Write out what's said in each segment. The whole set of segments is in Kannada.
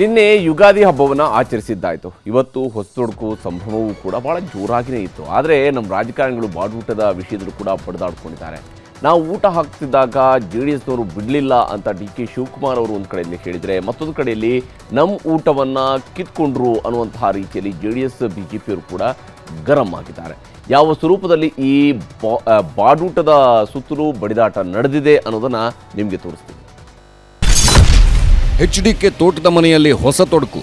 ನಿನ್ನೆ ಯುಗಾದಿ ಹಬ್ಬವನ್ನು ಆಚರಿಸಿದ್ದಾಯಿತು. ಇವತ್ತು ಹೊಸತೊಡಕು ಸಂಭ್ರಮವೂ ಕೂಡ ಭಾಳ ಜೋರಾಗಿಯೇ ಇತ್ತು. ಆದರೆ ನಮ್ಮ ರಾಜಕಾರಣಿಗಳು ಬಾಡೂಟದ ವಿಷಯದಲ್ಲೂ ಕೂಡ ಪಡೆದಾಡ್ಕೊಂಡಿದ್ದಾರೆ. ನಾವು ಊಟ ಹಾಕ್ತಿದ್ದಾಗ ಜೆ ಡಿ ಎಸ್ನವರು ಬಿಡಲಿಲ್ಲ ಅಂತ ಡಿ ಕೆ ಶಿವಕುಮಾರ್ ಅವರು ಒಂದು ಕಡೆಯಲ್ಲಿ ಹೇಳಿದರೆ, ಮತ್ತೊಂದು ಕಡೆಯಲ್ಲಿ ನಮ್ಮ ಊಟವನ್ನು ಕಿತ್ಕೊಂಡ್ರು ಅನ್ನುವಂತಹ ರೀತಿಯಲ್ಲಿ J D S B J ಪಿಯವರು ಕೂಡ ಗರಂ ಆಗಿದ್ದಾರೆ. ಯಾವ ಸ್ವರೂಪದಲ್ಲಿ ಈ ಬಾಡೂಟದ ಸುತ್ತಲೂ ಬಡಿದಾಟ ನಡೆದಿದೆ ಅನ್ನೋದನ್ನು ನಿಮಗೆ ತೋರಿಸ್ತೀನಿ. ಎಚ್ಡಿಕೆ ತೋಟದ ಮನೆಯಲ್ಲಿ ಹೊಸ ತೊಡಕು.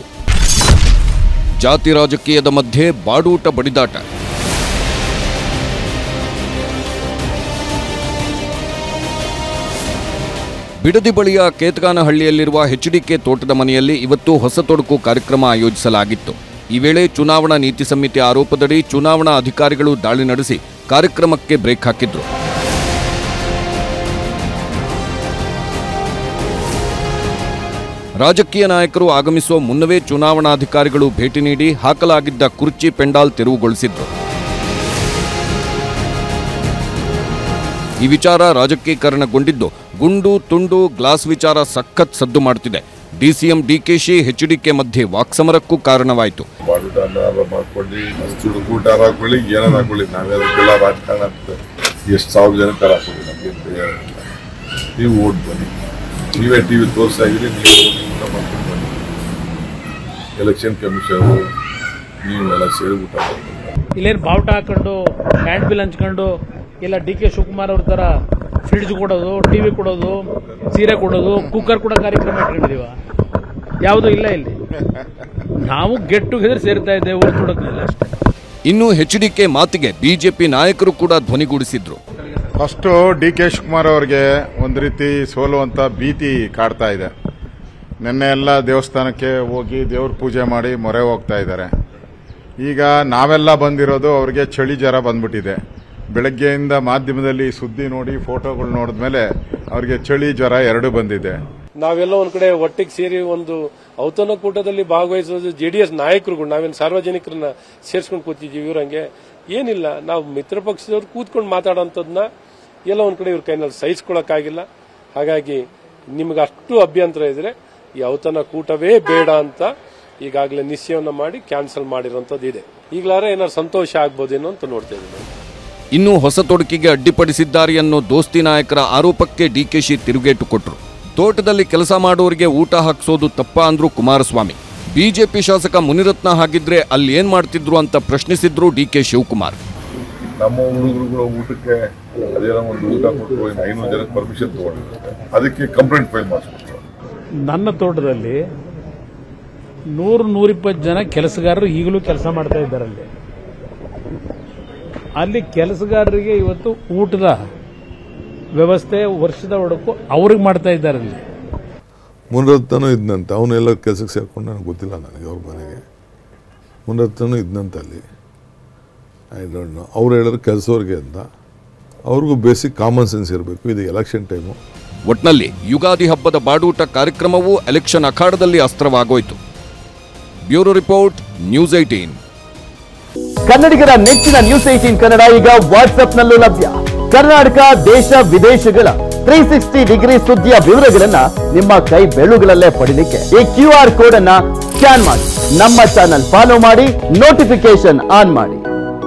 ಜಾತಿ ರಾಜಕೀಯದ ಮಧ್ಯೆ ಬಾಡೂಟ ಬಡಿದಾಟ. ಬಿಡದಿ ಬಳಿಯ ಕೇತಗಾನಹಳ್ಳಿಯಲ್ಲಿರುವ ಎಚ್ಡಿಕೆ ತೋಟದ ಮನೆಯಲ್ಲಿ ಇವತ್ತು ಹೊಸ ತೊಡಕು ಕಾರ್ಯಕ್ರಮ ಆಯೋಜಿಸಲಾಗಿತ್ತು. ಈ ವೇಳೆ ಚುನಾವಣಾ ನೀತಿ ಸಂಹಿತೆ ಆರೋಪದಡಿ ಚುನಾವಣಾ ಅಧಿಕಾರಿಗಳು ದಾಳಿ ನಡೆಸಿ ಕಾರ್ಯಕ್ರಮಕ್ಕೆ ಬ್ರೇಕ್ ಹಾಕಿದ್ರು. ರಾಜಕೀಯ ನಾಯಕರು ಆಗಮಿಸುವ ಮುನ್ನವೇ ಚುನಾವಣಾಧಿಕಾರಿಗಳು ಭೇಟಿ ನೀಡಿ ಹಾಕಲಾಗಿದ್ದ ಕುರ್ಚಿ ಪೆಂಡಾಲ್ ತೆರವುಗೊಳಿಸಿದ್ರು. ಈ ವಿಚಾರ ರಾಜಕೀಕರಣಗೊಂಡಿದ್ದು ಗುಂಡು, ತುಂಡು, ಗ್ಲಾಸ್ ವಿಚಾರ ಸಖತ್ ಸದ್ದು ಮಾಡುತ್ತಿದೆ ಡಿಸಿಎಂ ಡಿಕೆಶಿ ಕೆ ಮಧ್ಯೆ ವಾಕ್ಸಮರಕ್ಕೂ ಕಾರಣವಾಯಿತು. ಎಷ್ಟು ಸಾವಿರ ಜನಕ್ಕೆ ಹಾಕೊಳ್ಳಿ ನೀವು ನೀವೇ ಟಿವಿ ತೋರಿಸ್ತಾ ನೀವು ಊಟ ಮಾಡ್ಕೊಂಡು ಎಲೆಕ್ಷನ್ ಕಮಿಷನ್ ನೀವೆಲ್ಲ ಸೇರಿ ಊಟ. ಇಲ್ಲೇನು ಬಾವುಟ ಹಾಕೊಂಡು ಹ್ಯಾಂಡ್ ಬಿಲ್ ಹಂಚ್ಕೊಂಡು ಇಲ್ಲ ಡಿ ಕೆ ಶಿವಕುಮಾರ್ ಅವ್ರ ಥರ ಫ್ರಿಡ್ಜ್ ಕೊಡೋದು ಟಿ ವಿ ಕೊಡೋದು ಸೀರೆ ಕೊಡೋದು ಕುಕ್ಕರ್ ಕೂಡ ಕಾರ್ಯಕ್ರಮ ಇಟ್ಕೊಂಡಿದೀವ? ಯಾವುದೂ ಇಲ್ಲ ಇಲ್ಲಿ. ನಾವು ಗೆಟ್ ಟುಗೆದರ್ ಸೇರ್ತಾ ಇದ್ದೇವೆ ಕೊಡೋದಿಲ್ಲ ಅಷ್ಟೇ. ಇನ್ನು ಕೆ ಮಾತಿಗೆ ಬಿಜೆಪಿ ನಾಯಕರು ಕೂಡ ಧ್ವನಿಗೂಡಿಸಿದ್ರು ಫಸ್ಟು ಡಿ ಕೆ ಶಿವಕುಮಾರ್ ಅವರಿಗೆ ಒಂದು ರೀತಿ ಸೋಲುವಂತ ಭೀತಿ ಕಾಡ್ತಾ ಇದೆ. ನಿನ್ನೆ ಎಲ್ಲ ದೇವಸ್ಥಾನಕ್ಕೆ ಹೋಗಿ ದೇವ್ರ ಪೂಜೆ ಮಾಡಿ ಮೊರೆ ಹೋಗ್ತಾ ಇದ್ದಾರೆ. ಈಗ ನಾವೆಲ್ಲ ಬಂದಿರೋದು ಅವ್ರಿಗೆ ಚಳಿ ಜ್ವರ ಬಂದ್ಬಿಟ್ಟಿದೆ. ಬೆಳಗ್ಗೆಯಿಂದ ಮಾಧ್ಯಮದಲ್ಲಿ ಸುದ್ದಿ ನೋಡಿ, ಫೋಟೋಗಳು ನೋಡಿದ ಮೇಲೆ ಅವ್ರಿಗೆ ಚಳಿ ಜ್ವರ ಎರಡು ಬಂದಿದೆ. ನಾವೆಲ್ಲ ಒಂದ್ ಕಡೆ ಒಟ್ಟಿಗೆ ಸೇರಿ ಒಂದು ಔತಣಕೂಟದಲ್ಲಿ ಭಾಗವಹಿಸೋದು ಜೆಡಿಎಸ್ ನಾಯಕರುಗಳು. ನಾವೇನು ಸಾರ್ವಜನಿಕರನ್ನ ಸೇರ್ಸ್ಕೊಂಡು ಕೂತಿದ್ದೀವಿ ಇವ್ರಂಗೆ ಏನಿಲ್ಲ, ನಾವು ಮಿತ್ರ ಪಕ್ಷದವ್ರು ಕೂತ್ಕೊಂಡು ಮಾತಾಡೋಂಥದ್ದನ್ನ ಎಲ್ಲ ಒಂದ್ ಕಡೆ ಇವ್ರ ಕೈನಲ್ಲಿ ಸಹಿಸ್ಕೊಳಕ್ಕಾಗಿಲ್ಲ. ಹಾಗಾಗಿ ನಿಮ್ಗೆ ಅಷ್ಟು ಅಭ್ಯಂತರ ಇದ್ರೆ ಈ ಔತಣ ಕೂಟವೇ ಬೇಡ ಅಂತ ಈಗಾಗಲೇ ನಿಶ್ಚಯವನ್ನು ಮಾಡಿ ಕ್ಯಾನ್ಸಲ್ ಮಾಡಿರೋಂಥದ್ದು ಇದೆ. ಈಗಲಾರ ಏನಾದ್ರು ಸಂತೋಷ ಆಗ್ಬೋದೇನೋ ಅಂತ ನೋಡ್ತಾ ಇದ್ದೀನಿ. ಇನ್ನು ಹೊಸ ತೊಡಕಿಗೆ ಅಡ್ಡಿಪಡಿಸಿದ್ದಾರೆ ಅನ್ನೋ ದೋಸ್ತಿ ನಾಯಕರ ಆರೋಪಕ್ಕೆ ಡಿಕೆಶಿ ತಿರುಗೇಟು ಕೊಟ್ರು. ತೋಟದಲ್ಲಿ ಕೆಲಸ ಮಾಡೋರಿಗೆ ಊಟ ಹಾಕಿಸೋದು ತಪ್ಪ ಅಂದ್ರು ಕುಮಾರಸ್ವಾಮಿ. ಬಿಜೆಪಿ ಶಾಸಕ ಮುನಿರತ್ನ ಹಾಗಿದ್ರೆ ಅಲ್ಲಿ ಏನ್ ಮಾಡ್ತಿದ್ರು ಅಂತ ಪ್ರಶ್ನಿಸಿದ್ರು ಡಿ ಕೆ ಶಿವಕುಮಾರ್. ನಮ್ಮ ಹುಡುಗರುಗಳು ಊಟಕ್ಕೆ ಅದೇನೋ ಒಂದು ಊಟ ಕೊಟ್ಟು ಐನೂರು ಜನಕ್ಕೆ ಪರ್ಮಿಷನ್ ತಗೊಂಡಿರುತ್ತೆ ಅದಕ್ಕೆ ಕಂಪ್ಲೇಂಟ್ ಫೈಲ್ ಮಾಡಿಸ್ಬಿಟ್ರು. ನನ್ನ ತೋಟದಲ್ಲಿ ನೂರು ನೂರಿಪ್ಪತ್ತು ಜನ ಕೆಲಸಗಾರರು ಈಗಲೂ ಕೆಲಸ ಮಾಡ್ತಾ ಇದ್ದಾರೆ ಅಲ್ಲಿ ಅಲ್ಲಿ ಕೆಲಸಗಾರರಿಗೆ ಇವತ್ತು ಊಟದ ವ್ಯವಸ್ಥೆ ವರ್ಷದ ಒಡಕು ಅವ್ರಿಗೆ ಮಾಡ್ತಾ ಇದ್ದಾರೆ ಅಲ್ಲಿ ಮುನರತ್ನೂ ಇದ್ನಂತೆ. ಅವನೆಲ್ಲ ಕೆಲಸಕ್ಕೆ ಸೇರ್ಕೊಂಡು ನನಗೆ ಗೊತ್ತಿಲ್ಲ ನನಗೆ ಅವ್ರ ಮನೆಗೆ. ಮುನರತ್ನೂ ಇದ್ನಂತೆ ಅಲ್ಲಿ. ಐ ಡೋಂಟ್ ನೋ ಅವ್ರು ಹೇಳಿದ್ರು ಕೆಲಸವ್ರಿಗೆ ಅಂತ. ಅವ್ರಿಗೂ ಬೇಸಿಕ್ ಕಾಮನ್ ಸೆನ್ಸ್ ಇರಬೇಕು. ಇದು ಎಲೆಕ್ಷನ್ ಟೈಮು ಒಟ್ನಲ್ಲಿ ಯುಗಾದಿ ಹಬ್ಬದ ಬಾಡೂಟ ಕಾರ್ಯಕ್ರಮವು ಎಲೆಕ್ಷನ್ ಅಖಾಡದಲ್ಲಿ ಅಸ್ತ್ರವಾಗೋಯ್ತು. ಬ್ಯೂರೋ ರಿಪೋರ್ಟ್, ನ್ಯೂಸ್ ಏಟೀನ್ ಕನ್ನಡಿಗರ ನೆಚ್ಚಿನ ನ್ಯೂಸ್ ಏಟೀನ್ ಕನ್ನಡ ಈಗ ವಾಟ್ಸ್ಆಪ್ನಲ್ಲೂ ಲಭ್ಯ. ಕರ್ನಾಟಕ, ದೇಶ, ವಿದೇಶಗಳ ತ್ರೀ ಸಿಕ್ಸ್ಟಿ ಡಿಗ್ರಿ ಸುದ್ದಿಯ ವಿವರಗಳನ್ನ ನಿಮ್ಮ ಕೈ ಬೆಳುಗಳಲ್ಲೇ ಪಡೀಲಿಕ್ಕೆ ಈ ಕ್ಯೂ ಆರ್ ಕೋಡ್ ಅನ್ನ ಸ್ಕ್ಯಾನ್ ಮಾಡಿ. ನಮ್ಮ ಚಾನಲ್ ಫಾಲೋ ಮಾಡಿ ನೋಟಿಫಿಕೇಶನ್ ಆನ್ ಮಾಡಿ.